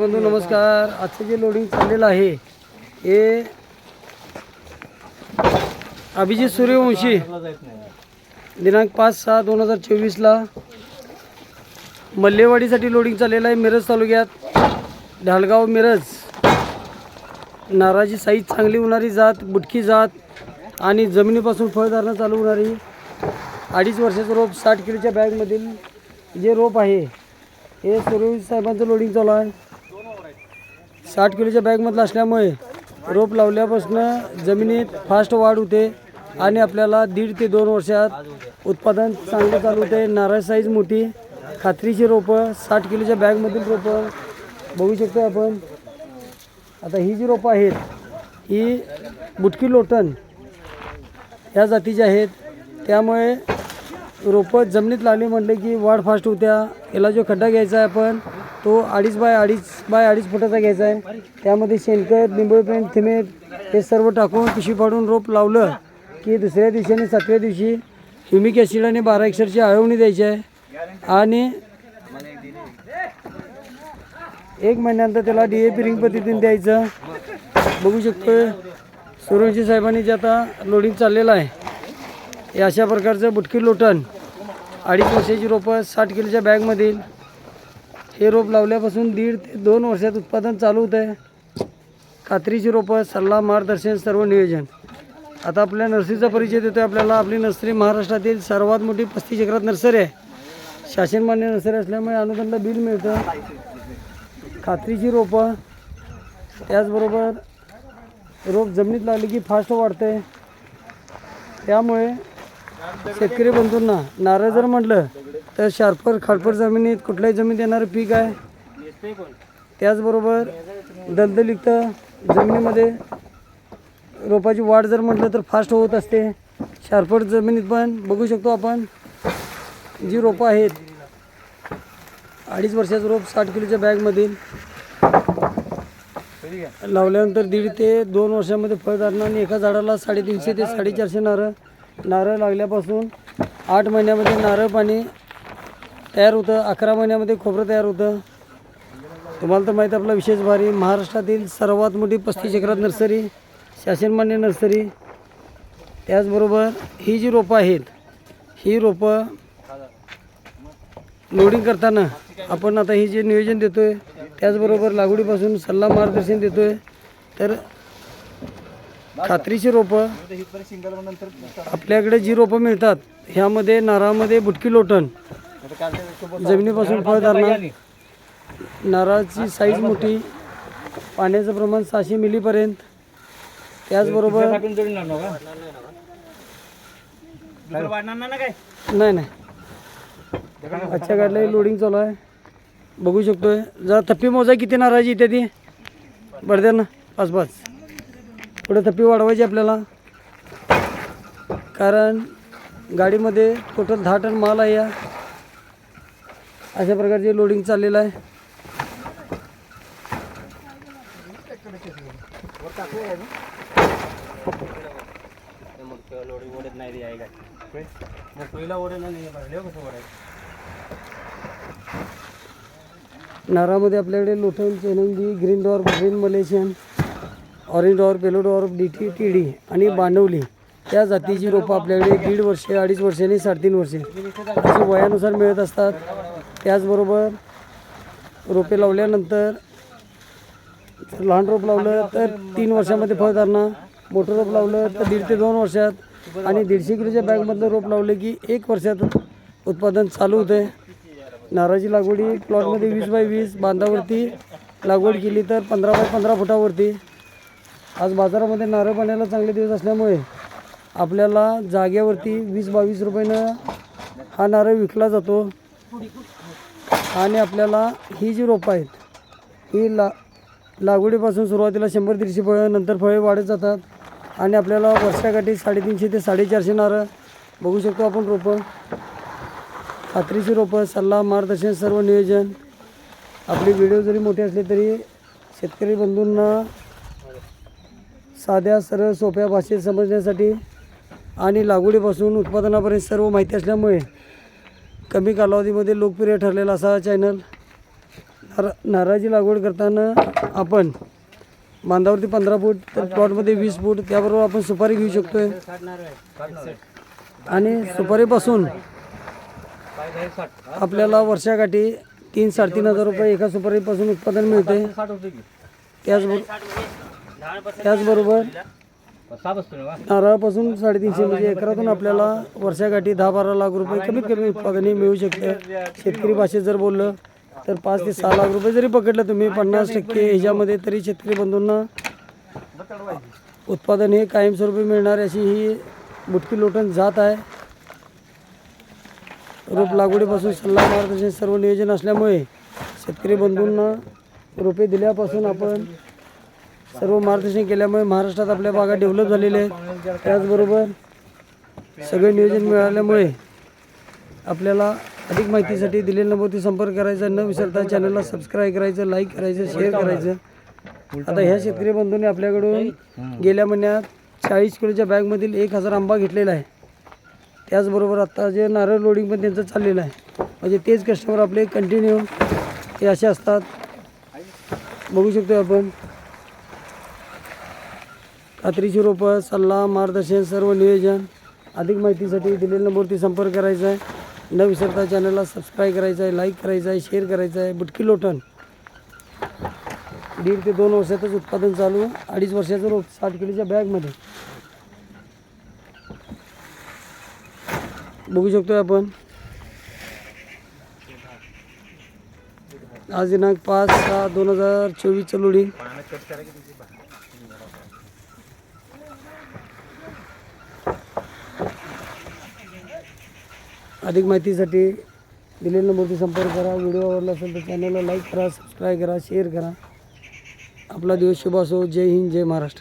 बंधू नमस्कार. आजचं जे लोडिंग चाललेलं आहे हे अभिजित सूर्यवंशी. दिनांक पाच सहा दोन हजार चोवीसला मल्लेवाडीसाठी लोडिंग चाललेलं आहे मिरज तालुक्यात. ढालगाव मिरज. नाराची साईज चांगली होणारी जात बुटकी जात आणि जमिनीपासून फळधारणा चालू होणारी. अडीच वर्षाचं रोप साठ किलोच्या बॅगमधील जे रोप आहे हे सूर्यवंशी साहेबांचं लोडिंग चालू आहे. साठ किलोच्या बॅगमधलं असल्यामुळे रोप लावल्यापासून जमिनीत फास्ट वाढ होते आणि आपल्याला दीड ते दोन वर्षात उत्पादन चांगलं चालू होते. नारळ साईज मोठी खात्रीची रोपं साठ किलोच्या बॅगमधील रोपं बघू शकतो आपण. आता ही जी रोपं आहेत ही बुटकी लोटण या जातीची आहेत. त्यामुळे रोपं जमिनीत लावली म्हटलं की वाढ फास्ट होत्या. याला जो खड्डा घ्यायचा आहे आपण तो अडीच बाय अडीच बाय अडीच फुटाचा घ्यायचा आहे. त्यामध्ये शेणखत निंबळपेंट थिमेट हे सर्व टाकून पिशवी पाडून रोप लावलं की दुसऱ्या दिवशी आणि सातव्या दिवशी ह्युमिक ॲसिड आणि बारा एक्सरची आळवणी द्यायची आहे. आणि एक महिन्यानंतर त्याला डी ए पी रिंग पद्धतीने द्यायचं. बघू शकतो सूर्यवंशी साहेबांनी जे आता लोडिंग चाललेलं आहे. हे अशा प्रकारचं बुटकी लोटण अडीच वर्षाची रोपं साठ किलोच्या बॅगमधील हे रोप लावल्यापासून दीड ते दोन वर्षात उत्पादन चालू होतं आहे कात्रीची रोपं सल्ला मार्गदर्शन सर्व नियोजन. आता आपल्या नर्सरीचा परिचय देतो आपल्याला. आपली नर्सरी महाराष्ट्रातील सर्वात मोठी पस्तीस एकरात नर्सरी आहे. शासनमान्य नर्सरी असल्यामुळे अनुदानला बिल मिळतं. खात्रीची रोपं त्याचबरोबर रोप जमिनीत लागली की फास्ट वाढते त्यामुळे शेतकरी बंधूंना नारळ जर म्हटलं तर शार्पर खाडपर जमिनीत कुठल्याही जमिनीत येणारं पीक आहे. त्याचबरोबर दलदलयुक्त जमिनीमध्ये रोपाची वाढ जर म्हटलं तर फास्ट होत असते. शार्पर जमिनीत पण बघू शकतो आपण जी रोपं आहेत. अडीच वर्षाचं रोप साठ किलोच्या बॅगमधील लावल्यानंतर दीड ते दोन वर्षामध्ये फळधारणा आणि एका झाडाला साडेतीनशे ते साडेचारशे नारळ नारळ लागल्यापासून आठ महिन्यामध्ये नारळ पाणी तयार होतं. अकरा महिन्यामध्ये खोबरं तयार होतं. तुम्हाला तर माहीत आपला विशेष भारी. महाराष्ट्रातील सर्वात मोठी पस्तीस एकरात नर्सरी शासनमान्य नर्सरी. त्याचबरोबर ही जी रोपं आहेत ही रोपं लोडिंग करताना आपण आता ही जे नियोजन देतो आहे त्याचबरोबर लागवडीपासून सल्ला मार्गदर्शन देतो आहे तर खात्रीची रोपं आपल्याकडे जी रोपं मिळतात ह्यामध्ये नारळामध्ये बुटकी लोटण जमिनीपासून फळधारणा नारळाची साईज मोठी पाण्याचं प्रमाण सहाशे मिलीपर्यंत. त्याचबरोबर नाही नाही. आजच्या गाडीला लोडिंग चालू आहे. बघू शकतोय. जरा थप्पी मोजा किती नाराजी इत्यादी बरं ना. पाच पाच. पुढे थप्पी वाढवायची आपल्याला. कारण गाडीमध्ये टोटल दहा टन माल आहे या. अशा प्रकारचे लोडिंग चाललेलं आहे. नारामध्ये आपल्याकडे लोटन चेनंगी green dwarf green Malaysian orange dwarf yellow dwarf D T T D आणि बांडवली. या जातीची रोपं आपल्याकडे दीड वर्षे अडीच वर्षे आणि साडेतीन वर्षे अशी वयानुसार मिळत असतात. त्याचबरोबर रोपे लावल्यानंतर लहान रोप लावलं तर तीन वर्षामध्ये फळधारणा मोठं रोप लावलं तर दीड ते दोन वर्षात. आणि दीडशे किलोच्या बॅगमधलं रोप लावलं की एक वर्षात उत्पादन चालू होतं नारळाची लागवडी प्लॉटमध्ये वीस बाय वीस बांधावरती लागवड केली तर पंधरा बाय पंधरा फुटावरती. आज बाजारामध्ये नारळ पाण्याला चांगले दिवस असल्यामुळे आपल्याला जागेवरती वीस बावीस रुपयानं हा नारळ विकला जातो. आणि आपल्याला ही जी रोपं आहेत ही ला लागवडीपासून सुरुवातीला शंभर दीडशे फळं नंतर फळे वाढत जातात आणि आपल्याला वर्षाकाठी साडेतीनशे ते साडेचारशे नारळ बघू शकतो आपण रोपं. खात्रीची रोपं सल्ला मार्गदर्शन सर्व नियोजन. आपली व्हिडिओ जरी मोठी असले तरी शेतकरी बंधूंना साध्या सरळ सोप्या भाषेत समजण्यासाठी आणि लागवडीपासून उत्पादनापर्यंत सर्व माहिती असल्यामुळे कमी कालावधीमध्ये लोकप्रिय ठरलेला असा चॅनल नार नारळाची लागवड करताना आपण बांधावरती पंधरा फूट तर प्लॉटमध्ये वीस फूट त्याबरोबर आपण सुपारी घेऊ शकतोय. आणि सुपारीपासून आपल्याला वर्षाकाठी तीन साडेतीन हजार रुपये एका सुपारीपासून उत्पादन मिळते. त्याचबरोबर त्याचबरोबर नारळापासून साडेतीनशे म्हणजे एकरातून आपल्याला वर्षाकाठी दहा बारा लाख रुपये कमीत कमी उत्पादने मिळू शकते. शेतकरी भाषेत जर बोललं तर पाच ते सहा लाख रुपये जरी पकडलं तुम्ही पन्नास टक्के ह्याच्यामध्ये तरी शेतकरी बंधूंना उत्पादन हे कायमस्वरूपी मिळणार अशी ही बुटकी लोटण जात आहे. रोप लागवडीपासून सल्ला मार्गदर्शन सर्व नियोजन असल्यामुळे शेतकरी बंधूंना रोपे दिल्यापासून आपण सर्व मार्गदर्शन केल्यामुळे महाराष्ट्रात आपल्या भागात डेव्हलप झालेल्या आहेत. त्याचबरोबर सगळे नियोजन मिळाल्यामुळे आपल्याला अधिक माहितीसाठी दिलेल्या नंबरवरती संपर्क करायचा. न विसरता चॅनलला सबस्क्राईब करायचं लाईक करायचं शेअर करायचं. आता ह्या शेतकरी बंधूंनी आपल्याकडून गेल्या महिन्यात चाळीस किलोच्या बॅगमधील एक हजार आंबा घेतलेला आहे. त्याचबरोबर आत्ता जे नारळ लोडिंग पण त्यांचं चाललेलं आहे. म्हणजे तेच कस्टमर आपले कंटिन्यू हे असे असतात. बघू शकतो आपण. खात्रीची रोपं सल्ला मार्गदर्शन सर्व नियोजन. अधिक माहितीसाठी दिलेल्या नंबरवरती संपर्क करायचा आहे. न विसरता चॅनलला सबस्क्राईब करायचं आहे लाईक करायचं आहे शेअर करायचं आहे. बुटकी लोटण. दीड ते दोन वर्षातच उत्पादन चालू अडीच वर्षाचं रोप साठ किलोच्या बॅगमध्ये. बघू शकतोय आपण. आज दिनांक पाच सहा दोन हजार चोवीसचं लोडिंग अधिक माहितीसाठी दिलेल्या नंबरवरती संपर्क करा. व्हिडिओ आवडला असेल तर चॅनलला लाईक करा सबस्क्राईब करा शेअर करा. आपला दिवस शुभ असो. जय हिंद जय महाराष्ट्र.